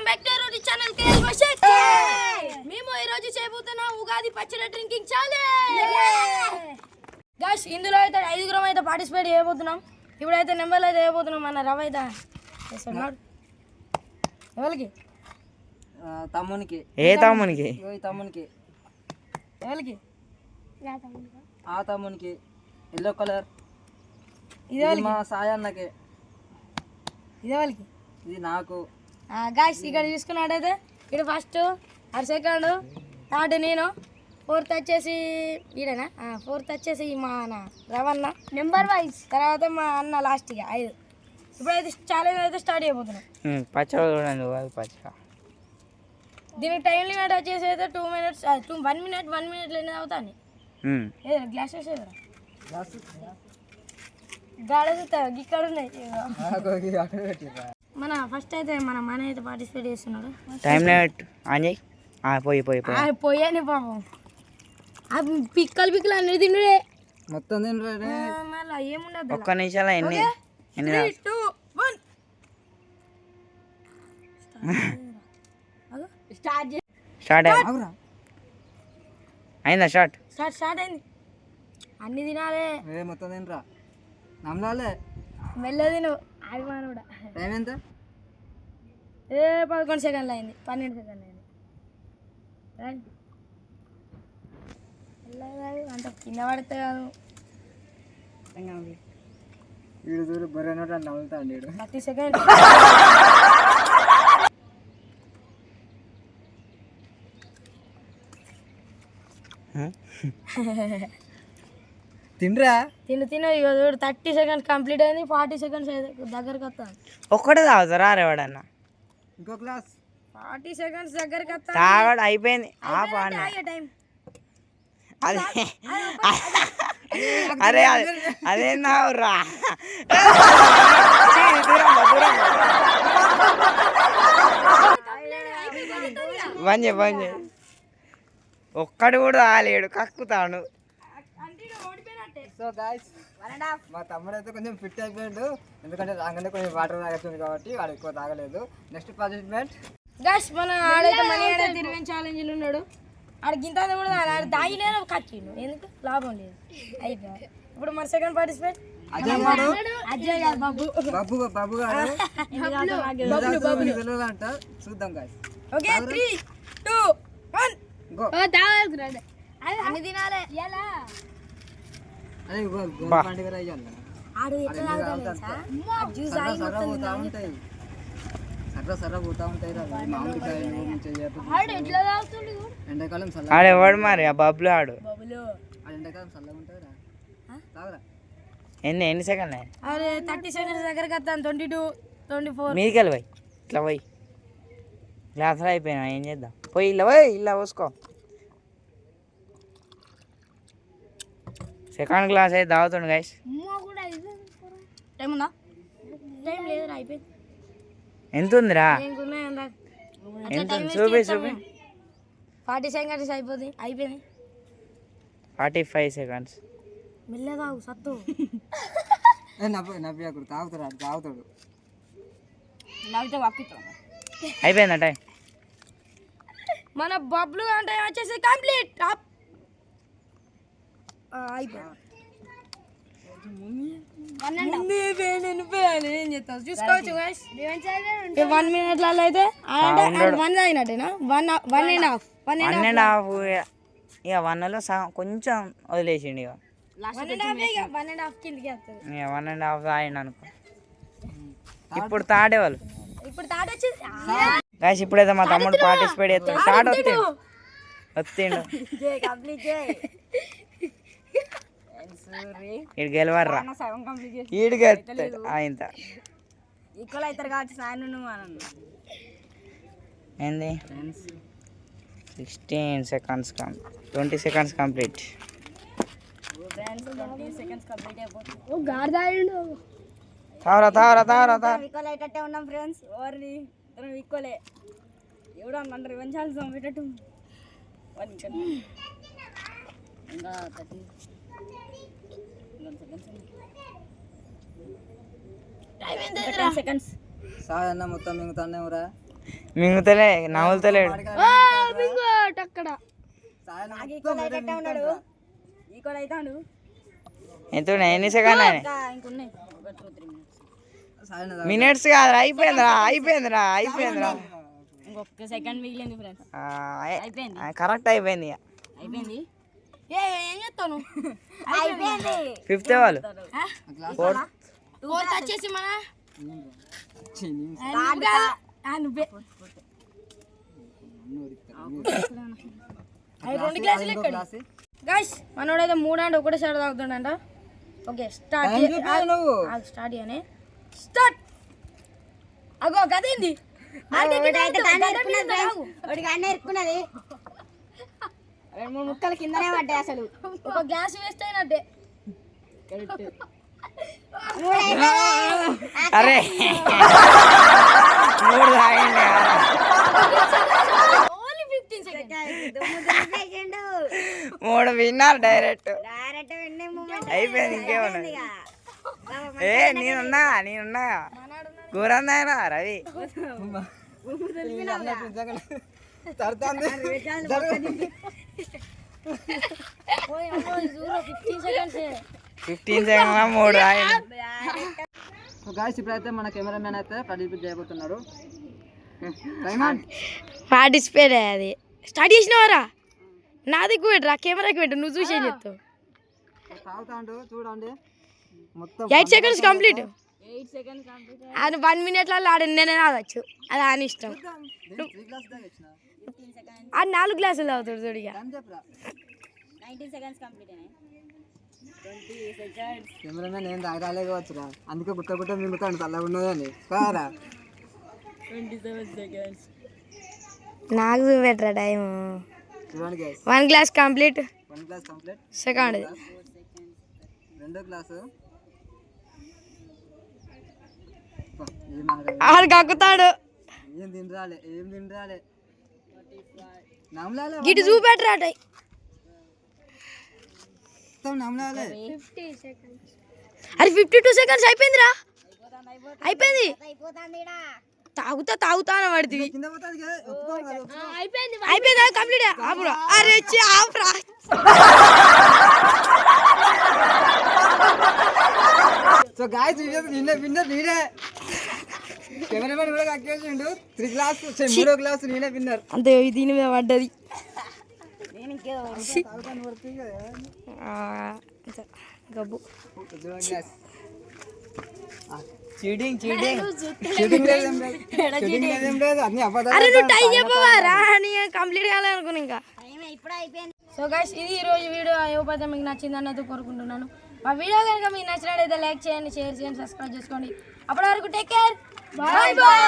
Welcome back to రోడి channel KL బషక్ మేము ఈ రోజు చేయబోతున్నాం ఉగాది పచ్చడి డ్రింకింగ్ ఛాలెంజ్. గాష్ ఇందులో అయితే ఐదుగురం అయితే పార్టిసిపేట్ చేయబోతున్నాం. ఇప్పుడైతే నెంబర్లు అయితే చేయబోతున్నాం మన రవ అయితే. ఎవరికి? తమ్మునికి. ఏ తమ్మునికి? తమ్మునికి? ఎవరికి? ఆ తమ్మునికి. Yellow colour. ఇది ఇది మా సాయన్నకి ఇది ఎవరికి ఇది నాకు. గాయస్ ఇక్కడ చూసుకున్నట్టయితే ఇక్కడ ఫస్ట్ ఆరు సెకండ్ థర్డ్ నేను ఫోర్త్ వచ్చేసి ఈడనా? ఫోర్త్ వచ్చేసి మా అన్న రవణ నెంబర్ వైజ్ తర్వాత మా అన్న లాస్ట్ ఇక ఐదు. ఇప్పుడైతే ఛాలెంజ్ అయితే స్టార్ట్ అయిపోతున్నాం ఉమ్, పచ్చడి చూడండి ఉగాది పచ్చడి. దీనికి టైం లిమిట్ వచ్చేసి అయితే two minutes two one minute one minute లేని అవుతాను గ్లాసెస్ ఏదో గాడెస్ ఇక్కడ ఉన్నాయి. మన ఫస్ట్ అయితే మన మన అయితే పార్టిసిపేట్ చేస్తున్నాడు. టైం లిమిట్ ఆన్ చేయి ఆ, పోయి పోయి పోయి. పోయాను పాపం. ఆ పిక్కలు పిక్కలు అన్ని తిండుడే. మొత్తం తినరా రే. మళ్ళీ ఏముండదు ఒక్క నిమిషాలు ఎన్ని? ఎన్ని టూ వన్ స్టార్ట్ స్టార్ట్. అయిందా స్టార్ట్ స్టార్ట్ స్టార్ట్ అయింది. అన్ని తినాలే. మొత్తం తినరా? నమ్మలాలే. మెల్ల తిను. అది మన కూడా టైం ఎంత? ఏ పదకొండు సెకండ్లు అయింది. పన్నెండు సెకండ్లు అయింది. అంత కింద పడితే కాదు. వీడు చూడు బొర్రె నోట నవ్వుతాడు వీడు. Thirty second. తినరా? తిను తిను. ఇక చూడు థర్టీ సెకండ్స్ కంప్లీట్ అయింది ఫార్టీ సెకండ్స్ దగ్గరకు వస్తాను ఒక్కటే తాగుతారా ఎవడన్నా? ఇంకో గ్లాస్. ఫార్టీ సెకండ్స్ దగ్గరకు వస్తాను. తాగడు అయిపోయింది. ఆ టైం. అదే. అరే అదే. అదేం తాగురా బంద్ చేయి బంద్ చేయి. ఒక్కడు కూడా తాగలేడు కక్కుతాడు. సో గాయస్ మా తమ్ముడు అయితే కొంచెం ఫిట్ అయిపోయాడు. ఎందుకంటే రాగానే కొంచెం వాటర్ తాగుతుంది కాబట్టి వాడు ఎక్కువ తాగలేదు. నెక్స్ట్ పార్టిసిపెంట్ గస్ మన ఆడైతే మనీ ఆడే తిరిగిన ఛాలెంజ్లు ఉన్నాడు. ఆడ గింత కూడా తాగాలి. ఆడ దాగిలేను కచ్చిండు ఎందుకు? లాభం లేదు. అయిపోయి ఇప్పుడు మన సెకండ్ పార్టిసిపేట్ అజయ్ వాడు అజయ్ గారు బాబు. బాబు బాబు గారు. తెలియదు అంట. చూద్దాం guys okay three two one go అన్ని తినాలే. ఎలా అదే ఆడు ఎట్లా తాగుతాడు జ్యూస్ చల్ల ఆడెవడు మరి? ఆ ఆడు. బాబులు. ఆ ఎండాకాలం చల్లగా ఉంటుంది రా. తాగరా. ఎన్ని ఎన్ని సెకండ్ అరే థర్టీ సెకండ్స్ దగ్గరకు వస్తాను. Twenty two twenty four. మీదికి వెళ్ళి పోయి. ఇట్లా పోయి. గ్లాసులు అయిపోయినా ఏం చేద్దాం? పోయి ఇలా పోయి ఇలా పోసుకో. సెకండ్ గ్లాస్ అయితే తాగుతుండు గైస్ టైం ఉందా? టైం లేదు అయిపోయింది. ఎంత ఉందిరా? అందా ఎంత? చూపి చూపి. ఫార్టీ సెకండ్స్ అయిపోతుంది అయిపోయింది. ఫార్టీ ఫైవ్ సెకండ్స్ మెల్ల తాగు సత్తు. నవ్వు నవ్వి అక్కడ తాగుతాడు ఆడు తాగుతాడు. నవ్వితే టైం? మన బబ్లు అంటే వచ్చేసి కంప్లీట్ చూసుకోవచ్చు వన్ మినిట్లలో అయితే one అయినట్టేనా? One one and half one one and half ఇక వన్లో సగం కొంచెం వదిలేసిండు ఇక వన్ అండ్ హాఫ్ కిందకి వస్తుంది ఇక వన్ అండ్ హాఫ్ తాగిండు అనుకో. ఇప్పుడు తాడేవాళ్ళు ఇప్పుడు తాట వచ్చింది గాయస్ ఇప్పుడైతే మా తమ్ముడు పార్టిసిపేట్ చేస్తాడు. స్టార్ట్ వస్తాడు వస్తుండు ఇటు గెలవర్రా ఈడు గెలుస్తాడు ఆయన ఈక్వల్ అవుతారు కాబట్టి సాయన్ నువ్వు అని ఏంది? Sixteen seconds come twenty seconds complete seconds complete అయిపోతుంది. ఓ గాడి తాగిండు తావరా తావరా తావరా తావరా ఈక్వల్ అయ్యేటట్టే ఉన్నాం ఫ్రెండ్స్ ఓవర్ని ఇద్దరం ఈక్వలే ఎవడు అన్నంటారు ఇవ్వంచాలి చంపేటట్టు వన్ ఇంకా ఇంకా థర్టీ సెకండ్స్ సాయన్న మొత్తం మింగుతానేమరా మింగుతలే అక్కడ. ఎంత ఎన్ని సెకండ్ దా- మినిట్స్. కాదురా అయిపోయిందిరా అయిపోయిందిరా అయిపోయిందిరా. ఇంకొక సెకండ్ మిగిలింది ఫ్రెండ్స్ కరెక్ట్ అయిపోయింది అయిపోయింది? ఏ ఏం చేస్తాను? అయిపోయింది. ఫిఫ్త్ వాళ్ళు ఫోర్త్. ఫోర్త్ వచ్చేసి మన నువ్వు రెండు గ్లాసులు ఎక్కడ. గాయస్ మనోడైతే మూడు అంటే ఒకటేసారి తాగుతుండంట. ఓకే స్టార్ట్ స్టార్ట్ అని స్టార్ట్ అగో గదేంది ఒకటి అన్న ఇరుక్కున్నది. రెండు మూడు ముక్కలు కిందనే పడ్డాయి అసలు. ఒక గ్లాస్ వేస్ట్ అయినట్టే. అరే. మూడు తాగండి మూడు విన్నారు డైరెక్ట్. డైరెక్ట్ వెంటనే మూమెంట్. అయిపోయింది ఇంకేమన్నది ఏ నేనున్నా నేనున్నా కూరందాయన రవి. ఇది ఫిఫ్టీన్ సెకండ్ మూడు గాయస్ ఇప్పుడైతే మన కెమెరామెన్ అయితే చేయబోతున్నారు. రైమాన్. పార్టిసిపేట్ అది. స్టార్ట్ చేసినవారా? నా దగ్గర పెట్టరా కెమెరాకి పెట్టు నువ్వు చూసి చెప్తావు? తాగుతాండు చూడండి. మొత్తం ఎయిట్ సెకండ్స్ కంప్లీట్ అది వన్ మినిట్లలో ఆడ నేనే తాగచ్చు అది అని ఇష్టం. ఆ నాలుగు గ్లాసులు తాగుతాడు చూడిగా కెమెరామెన్ ఏం తాగరాలే కావచ్చురా అందుకే గుట్ట గుట్ట మింగుతాడు చల్లగా ఉన్నదని. కారా నాకు చూపెట్టరా time one glass complete one glass complete second రెండో గ్లాసు. ఆడు కక్కుతాడు. ఏం తినరాలే ఏం తినరాలే. గిటు చూపెట్టరా అరే ఫిఫ్టీ టూ సెకండ్స్ అయిపోయిందిరా. అయిపోయింది. అయిపోతుంది తాగుతా తాగుతా అని పడుతుంది. అయిపోయింది కంప్లీట్. ఆపురా అరే ఛీ, ఆపురా సో గాయస్ నిన్న విన్నర్ నేనే కెమెరామెన్ కూడా కక్కేసిండు త్రీ గ్లాస్ మూడో గ్లాస్ నేనే విన్నర్. అంతే దీని మీద పడ్డది. గబ్బు. Cheating cheating. లేదు అన్ని అబద్ధాలు టైం అని కంప్లీట్ కాలే ఇంకా. టైం ఇప్పుడు అయిపోయింది. సో గైస్ ఇది ఈ రోజు వీడియో. అయిపోతే మీకు నచ్చిందని అయితే కోరుకుంటున్నాను. మా వీడియో కనుక మీకు నచ్చినట్లయితే లైక్ చేయండి షేర్ చేయండి సబ్స్క్రైబ్ చేసుకోండి. అప్పటి వరకు టేక్ కేర్ బాయ్ బాయ్